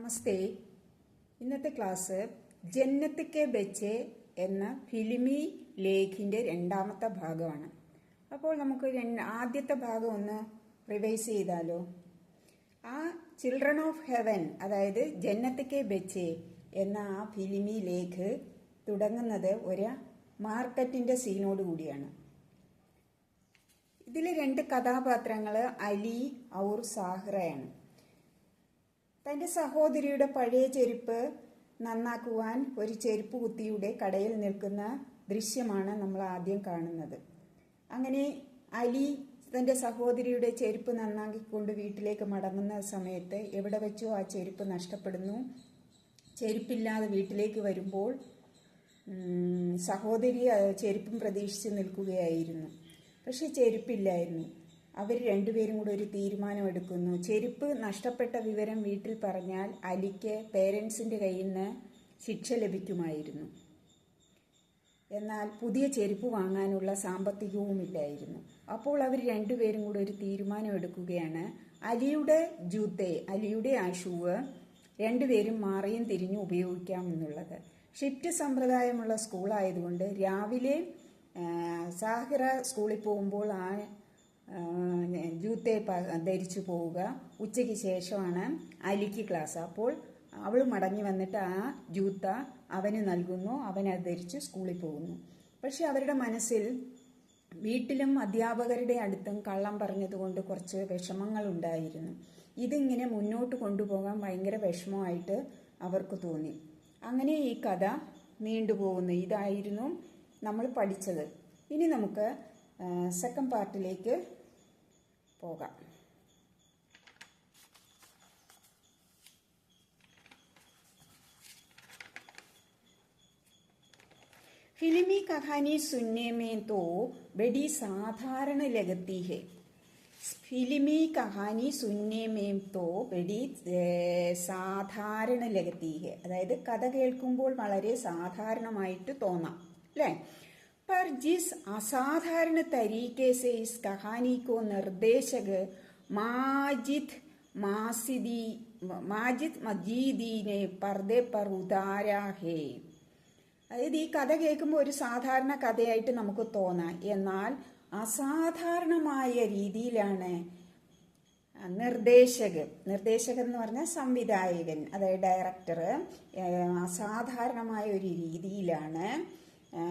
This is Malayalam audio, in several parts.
നമസ്തേ. ഇന്നത്തെ ക്ലാസ് ജന്നത്തിക്കെ ബെച്ചെ എന്ന ഫിലിമി ലേഖിന്റെ രണ്ടാമത്തെ ഭാഗമാണ്. അപ്പോൾ നമുക്ക് ആദ്യത്തെ ഭാഗം ഒന്ന് റിവൈസ് ചെയ്താലോ? ആ ചിൽഡ്രൻ ഓഫ് ഹെവൻ അതായത് ജന്നത്തിക്കെ ബെച്ചെ എന്ന ആ ഫിലിമി ലേഖ് തുടങ്ങുന്നത് ഒരു മാർക്കറ്റിന്റെ സീനോട് കൂടിയാണ്. ഇതിൽ രണ്ട് കഥാപാത്രങ്ങൾ അലി ഔർ സാഹ്റയാണ്. തന്റെ സഹോദരിയുടെ പഴയ ചെരുപ്പ് നന്നാക്കുവാൻ ഒരു ചെരുപ്പ് കുത്തിയുടെ കടയിൽ നിൽക്കുന്ന ദൃശ്യമാണ് നമ്മൾ ആദ്യം കാണുന്നത്. അങ്ങനെ അലി തന്റെ സഹോദരിയുടെ ചെരുപ്പ് നന്നാക്കിക്കൊണ്ട് വീട്ടിലേക്ക് മടങ്ങുന്ന സമയത്ത് എവിടെ വെച്ചോ ആ ചെരുപ്പ് നഷ്ടപ്പെടുന്നു. ചെരുപ്പില്ലാതെ വീട്ടിലേക്ക് വരുമ്പോൾ സഹോദരി ചെരുപ്പും പ്രതീക്ഷിച്ച് നിൽക്കുകയായിരുന്നു. പക്ഷെ ചെരുപ്പില്ലായിരുന്നു. അവർ രണ്ടുപേരും കൂടെ ഒരു തീരുമാനമെടുക്കുന്നു ചെരുപ്പ് നഷ്ടപ്പെട്ട വിവരം വീട്ടിൽ പറഞ്ഞാൽ അലിക്ക് പേരൻസിന്റെ കയ്യിൽ നിന്ന് ശിക്ഷ ലഭിക്കുമായിരുന്നു. എന്നാൽ പുതിയ ചെരുപ്പ് വാങ്ങാനുള്ള സാമ്പത്തികവും ഇല്ലായിരുന്നു. അപ്പോൾ അവർ രണ്ടുപേരും കൂടെ ഒരു തീരുമാനം എടുക്കുകയാണ്. അലിയുടെ ജൂത്തെ അലിയുടെ ആ ഷൂവ് രണ്ടുപേരും മാറിയും തിരിഞ്ഞും ഉപയോഗിക്കാം എന്നുള്ളത്. ഷിഫ്റ്റ് സമ്പ്രദായമുള്ള സ്കൂളായതുകൊണ്ട് രാവിലെ സാഹിറ സ്കൂളിൽ പോകുമ്പോൾ ആ, ജൂത്തെ ധരിച്ചു പോവുക. ഉച്ചയ്ക്ക് ശേഷമാണ് അലിക്ക് ക്ലാസ്. അപ്പോൾ അവൾ മടങ്ങി വന്നിട്ട് ആ ജൂത്ത അവന് നൽകുന്നു. അത് ധരിച്ച് സ്കൂളിൽ പോകുന്നു. പക്ഷെ അവരുടെ മനസ്സിൽ വീട്ടിലും അധ്യാപകരുടെ അടുത്തും കള്ളം പറഞ്ഞതുകൊണ്ട് കുറച്ച് വിഷമങ്ങൾ ഉണ്ടായിരുന്നു. ഇതിങ്ങനെ മുന്നോട്ട് കൊണ്ടുപോകാൻ ഭയങ്കര വിഷമമായിട്ട് അവർക്ക് തോന്നി. അങ്ങനെ ഈ കഥ നീണ്ടുപോകുന്നു ഇതായിരുന്നു നമ്മൾ പഠിച്ചത്. ഇനി നമുക്ക് സെക്കൻഡ് പാർട്ടിലേക്ക് പോകാം. ഫിലിമി കഹാനി സുന്നേമേ തോ ബഡി സാധാരണ ലഗത്തി ഹെ. ഫിലിമി കഹാനി സുന്നേമേം തോ ബഡി സാധാരണ ലഗത്തി ഹെ. അതായത് കഥ കേൾക്കുമ്പോൾ വളരെ സാധാരണമായിട്ട് തോന്നാം അല്ലേ? पर जिस असाधारण तरीके से इस कहानी को निर्देशक माजिद मासिदी माजिद मजीदी ने पर्दे पर उतारा है അതായത് ഈ കഥ കേൾക്കുമ്പോൾ ഒരു സാധാരണ കഥയായിട്ട് നമുക്ക് തോന്നാം എന്നാൽ അസാധാരണമായ രീതിയിലാണ് നിർദ്ദേശകൻ നിർദ്ദേശകൻ എന്ന് പറഞ്ഞാൽ സംവിധായകൻ അതായത് ഡയറക്ടർ അസാധാരണമായ ഒരു രീതിയിലാണ് ആ,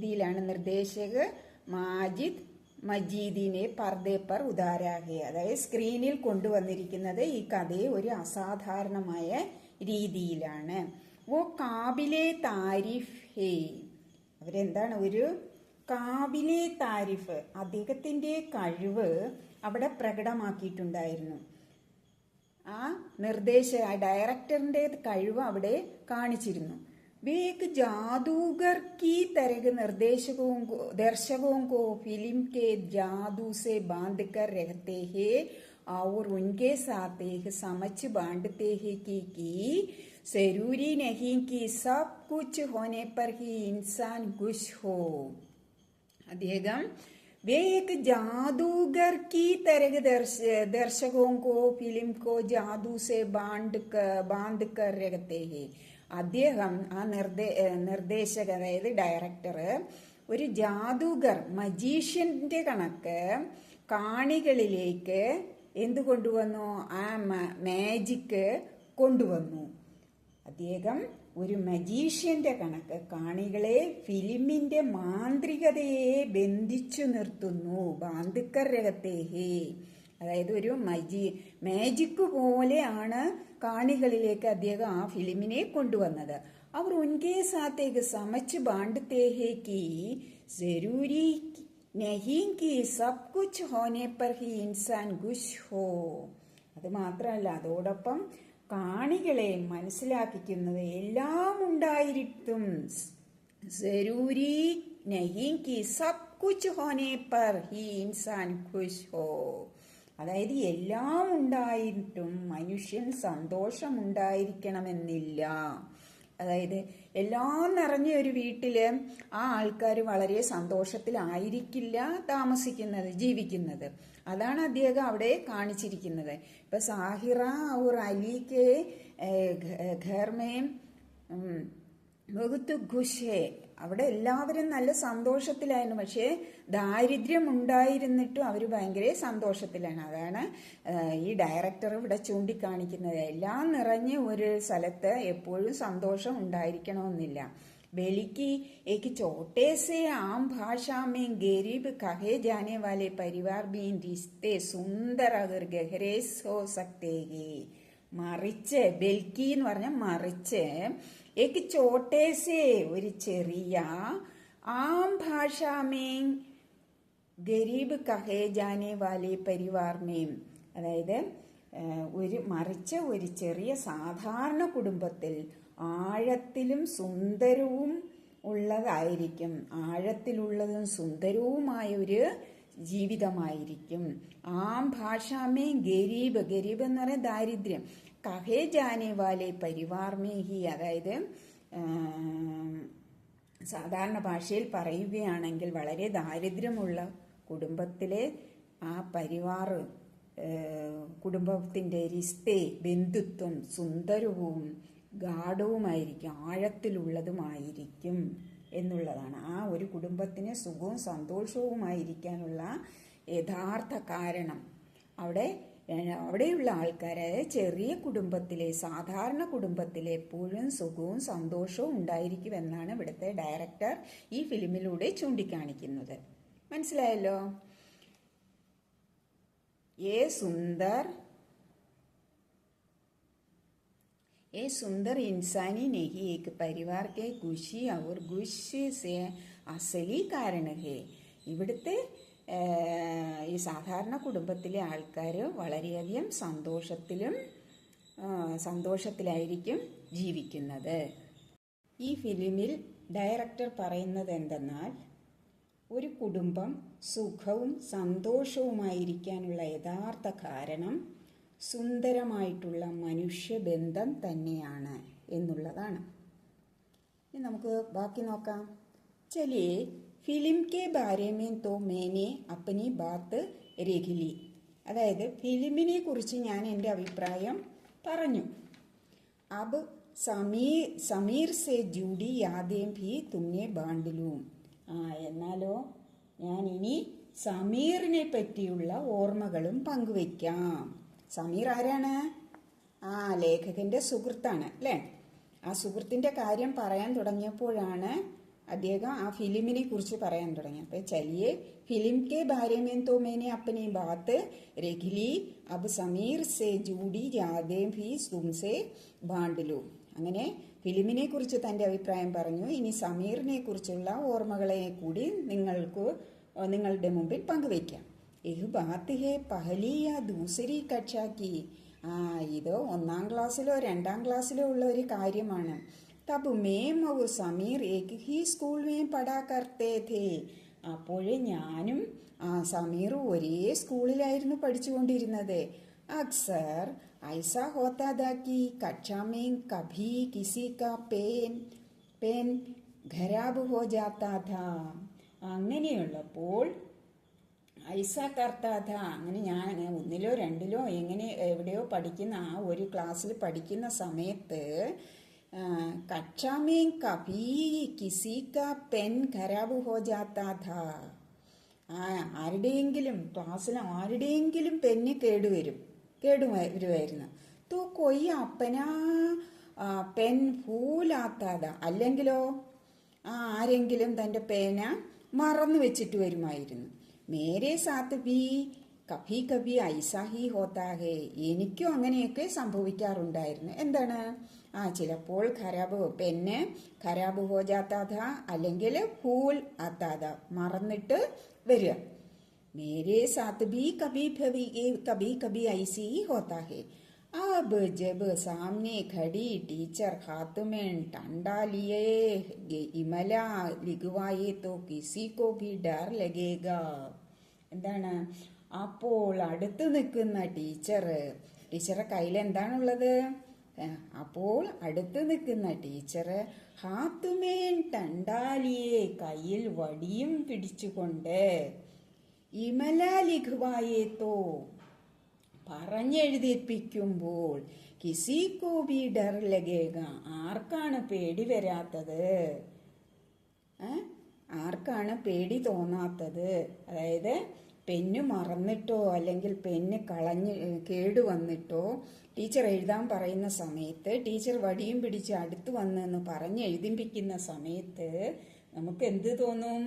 രീതിയിലാണ് നിർദ്ദേശക് മാജിദ് മജീദിനെ പർദേപ്പർ പർ ഉദാരാഹെ അതായത് സ്ക്രീനിൽ കൊണ്ടുവന്നിരിക്കുന്നത് ഈ കഥയെ ഒരു അസാധാരണമായ രീതിയിലാണ്. ഓ കാബിലെ താരിഫ് ഹേ അവരെന്താണ്? ഒരു കാബിലെ താരിഫ് അദ്ദേഹത്തിന്റെ കഴിവ് അവിടെ പ്രകടമാക്കിയിട്ടുണ്ടായിരുന്നു. ആ നിർദ്ദേശ ആ ഡയറക്ടറിന്റെ കഴിവ് അവിടെ കാണിച്ചിരുന്നു. वे एक जादूगर की तरह निर्देशकों को दर्शकों को फिल्म के जादू से बांध कर रहते हैं और उनके साथ एक समझ बांटते हैं कि, कि जरूरी नहीं कि सब कुछ होने पर ही इंसान खुश हो അദ്ദേഹം वे एक जादूगर की तरह दर्श, दर्शकों को फिल्म को जादू से बांध कर बांध कर रखते हैं അദ്ദേഹം ആ നിർദ്ദേ നിർദ്ദേശക അതായത് ഡയറക്ടർ ഒരു ജാദൂഗർ മജീഷ്യന്റെ കണക്ക് കാണികളിലേക്ക് എന്തു കൊണ്ടുവന്നു ആ മാജിക്ക് കൊണ്ടുവന്നു. അദ്ദേഹം ഒരു മജീഷ്യന്റെ കണക്ക് കാണികളെ ഫിലിമിന്റെ മാന്ത്രികതയെ ബന്ധിച്ചു നിർത്തുന്നു. ബാന്ധിക്കർ രഹത്തേഹേ അതായത് ഒരു മജി മാജിക് പോലെയാണ് കാണികളിലേക്ക് അദ്ദേഹം ആ ഫിലിമിനെ കൊണ്ടുവന്നത്. അവർ ഉൻകെ സാത്തേക്ക് സമച്ച് ബാണ്ടത്തേഹേക്ക് ജരൂരി അത് മാത്രമല്ല അതോടൊപ്പം കാണികളെ മനസ്സിലാക്കിക്കുന്നത് എല്ലാം ഉണ്ടായിരിക്കും. ജരൂരി നഹീം കി sub Cooch ഹോനെ per he Insaan ഖുഷ് ഹോ. അതായത് എല്ലാം ഉണ്ടായിട്ടും മനുഷ്യൻ സന്തോഷമുണ്ടായിരിക്കണമെന്നില്ല. അതായത് എല്ലാം നിറഞ്ഞ ഒരു വീട്ടിൽ ആ ആൾക്കാർ വളരെ സന്തോഷത്തിലായിരിക്കില്ല താമസിക്കുന്നത് ജീവിക്കുന്നത്. അതാണ് അദ്ദേഹം അവിടെ കാണിച്ചിരിക്കുന്നത്. ഇപ്പൊ സാഹിറ ഔർ അലിക്ക് ഘർമേ ബഹുത്ത് ഖുഷേ അവിടെ എല്ലാവരും നല്ല സന്തോഷത്തിലായിരുന്നു പക്ഷേ ദാരിദ്ര്യം ഉണ്ടായിരുന്നിട്ടും അവർ ഭയങ്കര സന്തോഷത്തിലാണ് അതാണ് ആ, ഈ ഡയറക്ടർ ഇവിടെ ചൂണ്ടിക്കാണിക്കുന്നത് എല്ലാം നിറഞ്ഞ ഒരു സ്ഥലത്ത് എപ്പോഴും സന്തോഷം ഉണ്ടായിരിക്കണമെന്നില്ല बेलिकी एक छोटे से आम भाषा में गरीब कहे जाने वाले परिवार भी रिश्ते सुंदर अगर गहरे हो सकते हैं മറിച്ച് ബെൽക്കി എന്ന് പറഞ്ഞ മറിച്ച് ഏക്ക് ചോട്ടേസേ ഒരു ചെറിയ ആം ഭാഷാമേം ഗരീബ് കഹേ ജാനെ വാലേ പരിവാർമേം അതായത് ഒരു മറിച്ച് ഒരു ചെറിയ സാധാരണ കുടുംബത്തിൽ ആഴത്തിലും സുന്ദരവും ഉള്ളതായിരിക്കും. ആഴത്തിലുള്ളതും സുന്ദരവുമായ ഒരു ജീവിതമായിരിക്കും. ആം ഭാഷാമേ ഗരീബ് ഗരീബ് എന്ന് പറയുന്നത് ദാരിദ്ര്യം. കഹേ ജാനെ വാലെ പരിവാർമേ ഹി അതായത് സാധാരണ ഭാഷയിൽ പറയുകയാണെങ്കിൽ വളരെ ദാരിദ്ര്യമുള്ള കുടുംബത്തിലെ ആ പരിവാർ കുടുംബത്തിന്റെ രിസ്തെ ബന്ധുത്വം സുന്ദരവും ഗാഠവുമായിരിക്കും ആഴത്തിലുള്ളതുമായിരിക്കും എന്നുള്ളതാണ്. ആ ഒരു കുടുംബത്തിന് സുഖവും സന്തോഷവുമായിരിക്കാനുള്ള യഥാർത്ഥ കാരണം അവിടെ അവിടെയുള്ള ആൾക്കാർ അതായത് ചെറിയ കുടുംബത്തിലെ സാധാരണ കുടുംബത്തിലെ എപ്പോഴും സുഖവും സന്തോഷവും ഉണ്ടായിരിക്കുമെന്നാണ് ഇവിടുത്തെ ഡയറക്ടർ ഈ ഫിലിമിലൂടെ ചൂണ്ടിക്കാണിക്കുന്നത് മനസ്സിലായല്ലോ ഏ സുന്ദർ ये सुंदर इंसानी नहीं एक परिवार के खुशी और गुस्से से അസലി കാരണഹേ ഇവിടുത്തെ ഏഹ്, ഈ സാധാരണ കുടുംബത്തിലെ ആൾക്കാർ വളരെയധികം സന്തോഷത്തിലും സന്തോഷത്തിലായിരിക്കും ജീവിക്കുന്നത്. ഈ ഫിലിമിൽ ഡയറക്ടർ പറയുന്നത് എന്തെന്നാൽ ഒരു കുടുംബം സുഖവും സന്തോഷവുമായിരിക്കാനുള്ള യഥാർത്ഥ കാരണം സുന്ദരമായിട്ടുള്ള മനുഷ്യബന്ധം തന്നെയാണ് എന്നുള്ളതാണ്. ഇനി നമുക്ക് ബാക്കി നോക്കാം. ചലിയെ ഫിലിം കെ ബാരേമേ തോ മേനെ അപ്പനി ബാത്ത് രഖിലി. അതായത് ഫിലിമിനെ കുറിച്ച് ഞാൻ എന്റെ അഭിപ്രായം പറഞ്ഞു. അബ് സമീർ സമീർ സെ ജൂഡി യാദേം ഭി തുമ്നെ ബാണ്ടിലും. ആ എന്നാലോ ഞാൻ ഇനി സമീറിനെ പറ്റിയുള്ള ഓർമ്മകളും പങ്കുവയ്ക്കാം സമീർ ആരാണ്? ആ ലേഖകന്റെ സുഹൃത്താണ് അല്ലേ? ആ സുഹൃത്തിന്റെ കാര്യം പറയാൻ തുടങ്ങിയപ്പോഴാണ് അദ്ദേഹം ആ ഫിലിമിനെ കുറിച്ച് പറയാൻ തുടങ്ങി. അപ്പൊ ചലിയെ ഫിലിം കെ ബാരേമേൻ തോ മേനെ അപ്പനെ ബാത്ത് രഖിലി അബ് സമീർ സെ ജൂഡി ജാദേ ഫി തുംസെ ബാണ്ടിലു അങ്ങനെ ഫിലിമിനെ കുറിച്ച് തന്റെ അഭിപ്രായം പറഞ്ഞു. ഇനി സമീറിനെ കുറിച്ചുള്ള ഓർമ്മകളെ കൂടി നിങ്ങൾക്ക് നിങ്ങളുടെ മുമ്പിൽ പങ്കുവയ്ക്കാം. ഏഹ് ബാത്ത് ഹേ പഹലി യാ ദൂസരി കക്ഷാക്കി ആ ഇത് ഒന്നാം ക്ലാസ്സിലോ രണ്ടാം ക്ലാസ്സിലോ ഉള്ള ഒരു കാര്യമാണ്. തബ് മേം our Sameer Ek he school മേം പഠാ കർത്തേ ഥേ അപ്പോഴേ ഞാനും ആ സമീർ ഒരേ സ്കൂളിലായിരുന്നു പഠിച്ചുകൊണ്ടിരുന്നത് അക്സർ ഐസ ഹോത്താ था कि कक्षा में कभी किसी का पेन पेन ഖരാബ് ഹോ ജാത്താ ഥാ അങ്ങനെയുള്ളപ്പോൾ ഐസ കർത്താഥ അങ്ങനെ ഞാൻ ഒന്നിലോ രണ്ടിലോ എങ്ങനെ എവിടെയോ പഠിക്കുന്ന ആ ഒരു ക്ലാസ്സിൽ പഠിക്കുന്ന സമയത്ത് കക്ഷാമേ में कभी किसी का पेन खराब हो जाता था ആരുടെയെങ്കിലും ക്ലാസ്സിൽ ആരുടെയെങ്കിലും പെന്ന് കേടുവരും കേടു വരുമായിരുന്നു തോ കൊയ്യ അപ്പനാ പെൻ ഫൂലാത്താത. അല്ലെങ്കിലോ ആരെങ്കിലും തന്റെ പേന മറന്നു വെച്ചിട്ട് വരുമായിരുന്നു. മേരെ സാത്ത് ബി കഭി കഭി ഐസാഹി ഹോത്താഹേ എനിക്കും അങ്ങനെയൊക്കെ സംഭവിക്കാറുണ്ടായിരുന്നു. എന്താണ്? ആ ചിലപ്പോൾ ഖരാബ് പെന്ന് ഖരാബ് ഹോ ജാത്താത അല്ലെങ്കിൽ ഫൂൽ ആത്താത മറന്നിട്ട് വരിക मेरे साथ भी कभी कभी कभी कभी ऐसी ही होता है अब जब सामने खड़ी टीचर हाथ में डंडा लिए इमला लिखवाए तो किसी को भी डर लगेगा എന്താണ് അപ്പോൾ അടുത്ത് നിൽക്കുന്ന ടീച്ചർ ടീച്ചറുടെ കയ്യിൽ എന്താണുള്ളത് ആ, അപ്പോൾ അടുത്ത് നിൽക്കുന്ന ടീച്ചറ് ഹാത്തുമേൻ ടണ്ടാലിയെ കയ്യിൽ വടിയും പിടിച്ചുകൊണ്ട് ഇമലാലിഖുവായേത്തോ പറഞ്ഞെഴുതിപ്പിക്കുമ്പോൾ കിസി കോബി ഡർ ലഗേഗ ആർക്കാണ് പേടി വരാത്തത്? ആർക്കാണ് പേടി തോന്നാത്തത് അതായത് പെന്ന് മറന്നിട്ടോ അല്ലെങ്കിൽ പെന്ന് കളഞ്ഞ് കേടുവന്നിട്ടോ ടീച്ചർ എഴുതാൻ പറയുന്ന സമയത്ത് ടീച്ചർ വടിയും പിടിച്ച് അടുത്ത് വന്നെന്ന് പറഞ്ഞ് എഴുതിപ്പിക്കുന്ന സമയത്ത് നമുക്ക് എന്ത് തോന്നും?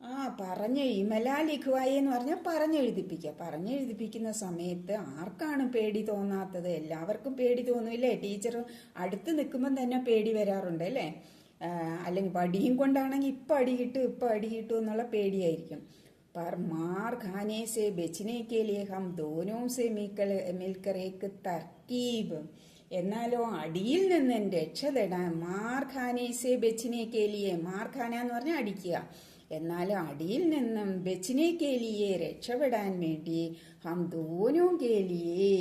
ആ പറഞ്ഞ് ഇമല ലിഖുവായി എന്ന് പറഞ്ഞാൽ പറഞ്ഞെഴുതിപ്പിക്കുക പറഞ്ഞെഴുതിപ്പിക്കുന്ന സമയത്ത് ആർക്കാണ് പേടി തോന്നാത്തത്? എല്ലാവർക്കും പേടി തോന്നില്ലേ? ടീച്ചർ അടുത്ത് നിൽക്കുമ്പം തന്നെ പേടി വരാറുണ്ട് അല്ലേ? അല്ലെങ്കിൽ വടിയും കൊണ്ടാണെങ്കിൽ ഇപ്പം അടി കിട്ടും ഇപ്പം അടി കിട്ടും എന്നുള്ള പേടിയായിരിക്കും. पर मार खाने से बचने के लिए हम दोनों से मिलकर मिलकर एक तरकीब എന്നാലോ അടിയിൽ നിന്ന് രക്ഷ തേടാൻ മാർ ഖാനേസെ ബച്ചിനെ കേലിയെ മാർ ഖാന എന്ന് പറഞ്ഞാൽ അടിക്കുക എന്നാൽ അടിയിൽ നിന്നും ബച്ചിനെ കേലിയെ രക്ഷപ്പെടാൻ വേണ്ടി ഹം ദോനോ കേലിയെ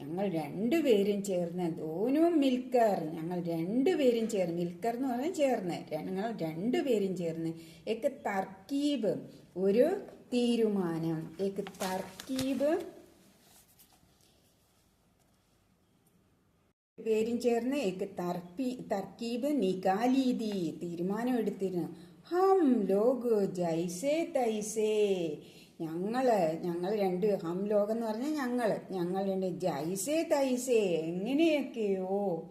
ഞങ്ങൾ രണ്ടുപേരും ചേർന്ന് ദോനോ മിൽക്കർ ഞങ്ങൾ രണ്ടുപേരും ചേർന്ന് മിൽക്കർ എന്ന് പറഞ്ഞാൽ ചേർന്ന് ഞങ്ങൾ രണ്ടുപേരും ചേർന്ന് എക്ക് തർക്കീബ് ഒരു തീരുമാനം. ഏക്ക് തർക്കീബ്. പേരും ചേർന്ന് ഏക്ക് തർപ്പി തർക്കീബ് നികാലീതി തീരുമാനം എടുത്തിരുന്നു. ഹം ലോഗ് ജൈസേ തൈസേ. ഞങ്ങൾ ഞങ്ങൾ രണ്ട് ഹം ലോകം എന്ന് പറഞ്ഞാൽ ഞങ്ങൾ. ഞങ്ങൾ രണ്ട് ജൈസേ തൈസേ. എങ്ങനെയൊക്കെയോ.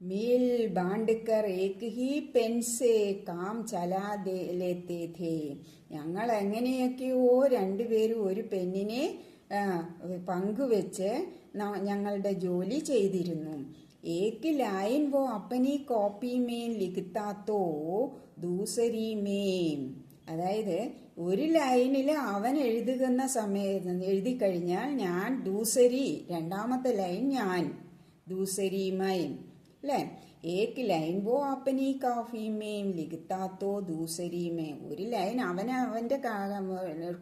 मिल बांध कर एक ही पेन से काम ചലാ ദേ ലേത്തെ ഥേ ഞങ്ങൾ എങ്ങനെയൊക്കെയോ രണ്ടുപേരും ഒരു പെന്നിനെ ആ, പങ്കുവെച്ച് ന- ഞങ്ങളുടെ ജോലി ചെയ്തിരുന്നു ഏക്ക് ലൈൻ വോ അപ്പനി കോപ്പി മേൻ ലിഖിത്താത്തോ ദൂസരി മേം അതായത് ഒരു ലൈനിൽ അവൻ എഴുതുന്ന സമയത്ത് എഴുതി കഴിഞ്ഞാൽ ഞാൻ ദൂസരി രണ്ടാമത്തെ ലൈൻ ഞാൻ ദൂസരി മൈം അല്ലേ ഏക്ക് ലൈൻ വോ അപ്പനി കാഫി മേം ലിഖിത്താത്തോ ദൂസരി മേം ഒരു ലൈൻ അവൻ അവന്റെ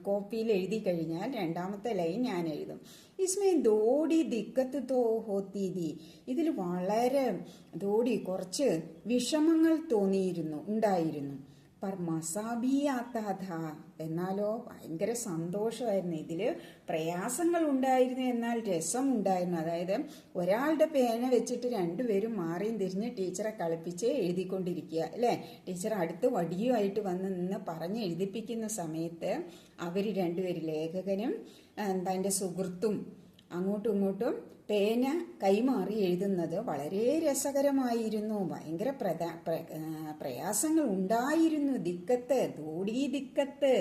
കോപ്പിയിൽ എഴുതി കഴിഞ്ഞാൽ രണ്ടാമത്തെ ലൈൻ ഞാൻ എഴുതും. ഇസ്മേ ദോടി ദിക്കത്ത് തോ ഹോത്തീതി ഇതിൽ വളരെ ദോടി കുറച്ച് വിഷമങ്ങൾ തോന്നിയിരുന്നു ഉണ്ടായിരുന്നു. പർ എന്നാലോ ഭയങ്കര സന്തോഷമായിരുന്നു. ഇതിൽ പ്രയാസങ്ങൾ ഉണ്ടായിരുന്നു എന്നാൽ രസം ഉണ്ടായിരുന്നു അതായത് ഒരാളുടെ പേന വെച്ചിട്ട് രണ്ടുപേരും മാറിയും തിരിഞ്ഞ് ടീച്ചറെ കളിപ്പിച്ച് എഴുതിക്കൊണ്ടിരിക്കുക അല്ലേ? ടീച്ചർ അടുത്ത് വടിയുമായിട്ട് വന്ന് നിന്ന് പറഞ്ഞ് എഴുതിപ്പിക്കുന്ന സമയത്ത് അവർ രണ്ടുപേരും ലേഖകനും തന്റെ സുഹൃത്തും അങ്ങോട്ടും ഇങ്ങോട്ടും പേന കൈമാറി എഴുതുന്നത് വളരെ രസകരമായിരുന്നു ഭയങ്കര പ്രധാ പ്ര- ആ, പ്രയാസങ്ങൾ ഉണ്ടായിരുന്നു ദിക്കത്ത് ദോടി ദിക്കത്ത്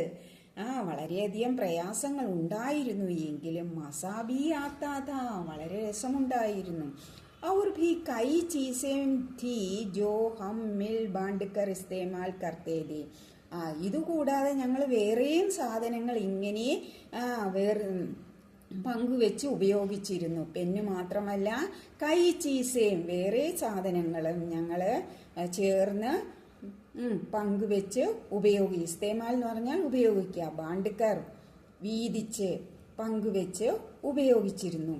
ആ വളരെയധികം പ്രയാസങ്ങൾ ഉണ്ടായിരുന്നു എങ്കിലും മസാബി ആത്താത വളരെ രസമുണ്ടായിരുന്നു और भी कई चीजें थी जो हम मिल बांट कर इस्तेमाल करते थे ആ ഇതുകൂടാതെ ഞങ്ങൾ വേറെയും സാധനങ്ങൾ ഇങ്ങനെ ആ വേറെ പങ്കുവെച്ച് ഉപയോഗിച്ചിരുന്നു. പെന്നു മാത്രമല്ല കൈ ചീസയും വേറെ സാധനങ്ങളും ഞങ്ങൾ ചേർന്ന് പങ്കുവെച്ച് ഉപയോഗിക്കും ഇസ്തേമാൽ എന്ന് പറഞ്ഞാൽ ഉപയോഗിക്കുക. ബാണ്ടുക്കർ വീതിച്ച് പങ്കുവെച്ച് ഉപയോഗിച്ചിരുന്നു.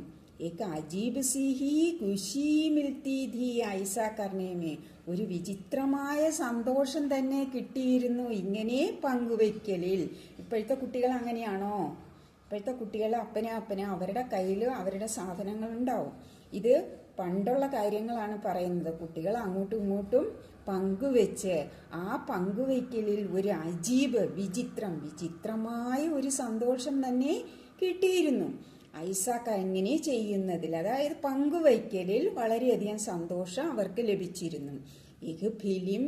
ഏക അജീബ് സിഹി ഖുഷി മിൽത്തി ധി ഐസ കർണേമേ ഒരു വിചിത്രമായ സന്തോഷം തന്നെ കിട്ടിയിരുന്നു ഇങ്ങനെ പങ്കുവെക്കലിൽ. ഇപ്പോഴത്തെ കുട്ടികൾ അങ്ങനെയാണോ? ഇപ്പോഴത്തെ കുട്ടികൾ അപ്പന അപ്പന അവരുടെ കയ്യിൽ അവരുടെ സാധനങ്ങൾ ഉണ്ടാവും ഇത് പണ്ടുള്ള കാര്യങ്ങളാണ് പറയുന്നത് കുട്ടികൾ അങ്ങോട്ടും ഇങ്ങോട്ടും പങ്കുവെച്ച് ആ പങ്കുവയ്ക്കലിൽ ഒരു അജീബ് വിചിത്രം വിചിത്രമായ ഒരു സന്തോഷം തന്നെ കിട്ടിയിരുന്നു ഐസാക്ക ഇങ്ങനെ ചെയ്യുന്നതിൽ അതായത് പങ്കുവയ്ക്കലിൽ വളരെയധികം സന്തോഷം അവർക്ക് ലഭിച്ചിരുന്നു ഇത് ഫിലിം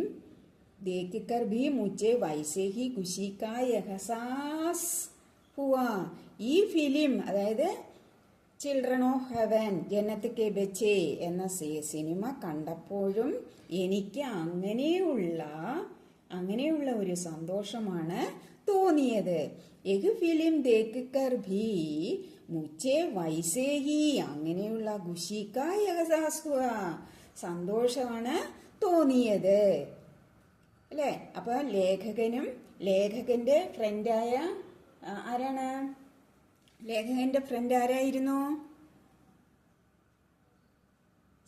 देखकर भी मुझे वैसे ही खुशी का एहसास हुआ ഈ ഫിലിം അതായത് children of heaven Jannat ke Bachche എന്ന സിനിമ കണ്ടപ്പോഴും എനിക്ക് അങ്ങനെയുള്ള അങ്ങനെയുള്ള ഒരു സന്തോഷമാണ് തോന്നിയത്. എഗ് ഫിലിം ദേക്കർ ഭീ മുച്ചേ വൈസേ ഹി അങ്ങനെയുള്ള ഖുഷിക്ക. സന്തോഷമാണ് തോന്നിയത്. അല്ലേ? അപ്പോൾ ലേഖകനും ലേഖകന്റെ ഫ്രണ്ടായ ആ, ലേഖകന്റെ ഫ്രണ്ട് ആരായിരുന്നു?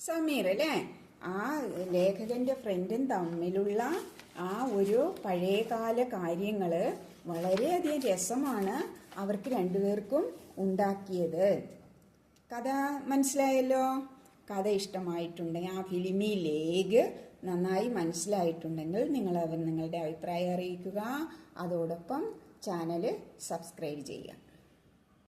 സമീർ അല്ലേ? ആ ലേഖകന്റെ ഫ്രണ്ടും തമ്മിലുള്ള ആ ഒരു പഴയകാല കാര്യങ്ങൾ വളരെയധികം രസമാണ് അവർക്ക് രണ്ടുപേർക്കും ഉണ്ടാക്കിയത്. കഥ മനസ്സിലായല്ലോ? കഥ ഇഷ്ടമായിട്ടുണ്ടെങ്കിൽ ആ ഫിലിമി ലേഖ് നന്നായി മനസ്സിലായിട്ടുണ്ടെങ്കിൽ നിങ്ങൾ അവർ നിങ്ങളുടെ അഭിപ്രായം അറിയിക്കുക. അതോടൊപ്പം ചാനൽ സബ്സ്ക്രൈബ് ചെയ്യുക.